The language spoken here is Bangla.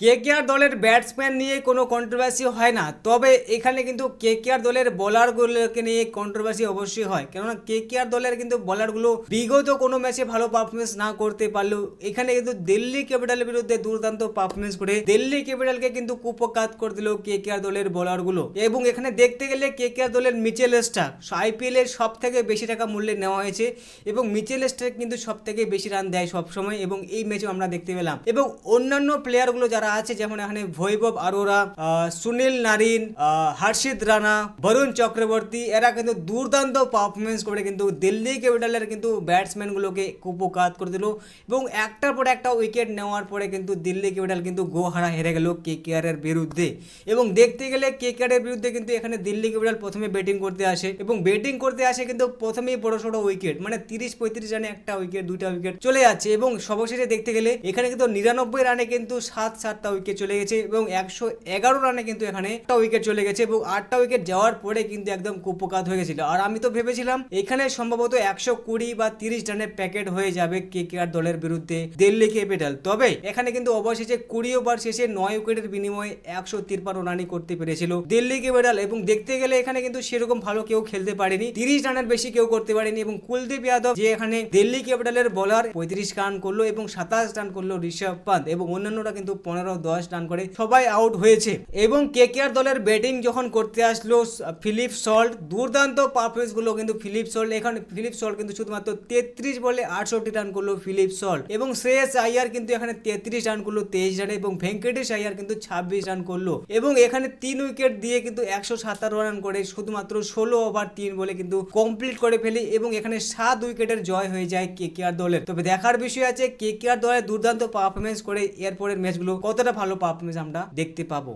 কেকেআর দলের ব্যাটসম্যান নিয়ে কোনো কন্ট্রোভার্সি হয় না। তবে এখানে কিন্তু কেকেআর দলের বোলারগুলোকে নিয়ে কন্ট্রোভার্সি অবশ্যই হয়। কেননা কেকেআর দলের কিন্তু বোলারগুলো বিগত কোনো ম্যাচে ভালো পারফরমেন্স না করতে পারলেও এখানে কিন্তু দিল্লি ক্যাপিটালের বিরুদ্ধে দুর্দান্ত পারফরমেন্স করে দিল্লি ক্যাপিটালকে কিন্তু কুপকাত করে দিল কেকেআর দলের বোলারগুলো এবং এখানে দেখতে গেলে কেকেআর দলের মিচেল স্টার্ক আইপিএল এর সব থেকে বেশি টাকা মূল্যে নেওয়া হয়েছে এবং মিচেল স্টার্ক কিন্তু সব থেকে বেশি রান দেয় সবসময় এবং এই ম্যাচেও আমরা দেখতে পেলাম। এবং অন্যান্য প্লেয়ারগুলো যারা আছে, যেমন এখানে বৈভব আরোরা সুনীল নারিন হর্ষিত রানা, বরুণ চক্রবর্তী, এরা কিন্তু দুর্দান্ত পারফরমেন্স করে কিন্তু দিল্লি ক্যাপিটালের কিন্তু ব্যাটসম্যানগুলোকে কুপকাত করে দিল। এবং একটার পর একটা উইকেট নেওয়ার পরে কিন্তু দিল্লি ক্যাপিটাল কিন্তু গোহারা হেরে গেল কে এর বিরুদ্ধে। এবং দেখতে গেলে কে এর বিরুদ্ধে কিন্তু এখানে দিল্লি ক্যাপিটাল প্রথমে ব্যাটিং করতে আসে। এবং ব্যাটিং করতে আসে কিন্তু প্রথমেই বড় সড়ো উইকেট মানে তিরিশ পঁয়ত্রিশ রানে একটা উইকেট দুইটা উইকেট চলে যাচ্ছে। এবং সর্বশেষে দেখতে গেলে এখানে কিন্তু নিরানব্বই রানে কিন্তু সাত সাত সাতটা উইকেট চলে গেছে এবং একশো এগারো রানে কিন্তু এখানে একটা উইকেট চলে গেছে এবং আটটা উইকেট যাওয়ার পরে কিন্তু একদম কুপকাত হয়ে গেছিল। আর আমি তো ভেবেছিলাম এখানে সম্ভবত একশো কুড়ি বা তিরিশ রানের প্যাকেট হয়ে যাবে কে আর দলের বিরুদ্ধে দিল্লি ক্যাপিটাল তবে এখানে কিন্তু অবশেষে কুড়ি ওভার শেষে নয় উইকেটের বিনিময়ে একশো তিরপান্ন রানই করতে পেরেছিল দিল্লি ক্যাপিটাল এবং দেখতে গেলে এখানে কিন্তু সেরকম ভালো কেউ খেলতে পারেনি। তিরিশ রানের বেশি কেউ করতে পারেনি এবং কুলদীপ যাদব যে এখানে দিল্লি ক্যাপিটালের বলার পঁয়ত্রিশ রান করল এবং সাতাশ রান করল ঋষভ পান্ত এবং অন্যান্যরা কিন্তু পনেরো দশ রান করে সবাই আউট হয়েছে। এবং কেকেআর দলের ব্যাটিং যখন করতে আসলো ফিলিপ সল্ট দুর্দান্ত পারফরমেন্সগুলো কিন্তু ফিলিপ সল্ট এখানে ফিলিপ সল্ট কিন্তু শুধুমাত্র তেত্রিশ বলে আটষট্টি রান করল ফিলিপ সল্ট এবং শ্রেয়স আইয়ার কিন্তু এখানে তেত্রিশ রান করল, তেইশ রানে, এবং ভেঙ্কটেশ আইয়ার কিন্তু ছাব্বিশ রান করল। এবং এখানে তিন উইকেট দিয়ে কিন্তু একশো সাতারো রান করে, শুধুমাত্র ষোলো ওভার তিন বলে কিন্তু কমপ্লিট করে ফেলি, এবং এখানে সাত উইকেটের জয় হয়ে যায় কে কেকেআর দলের। তবে দেখার বিষয় আছে কে কেকেআর দলের দুর্দান্ত পারফরমেন্স করে এরপরের ম্যাচগুলো কতটা ভালো পারফরমেন্স আমরা দেখতে পাবো।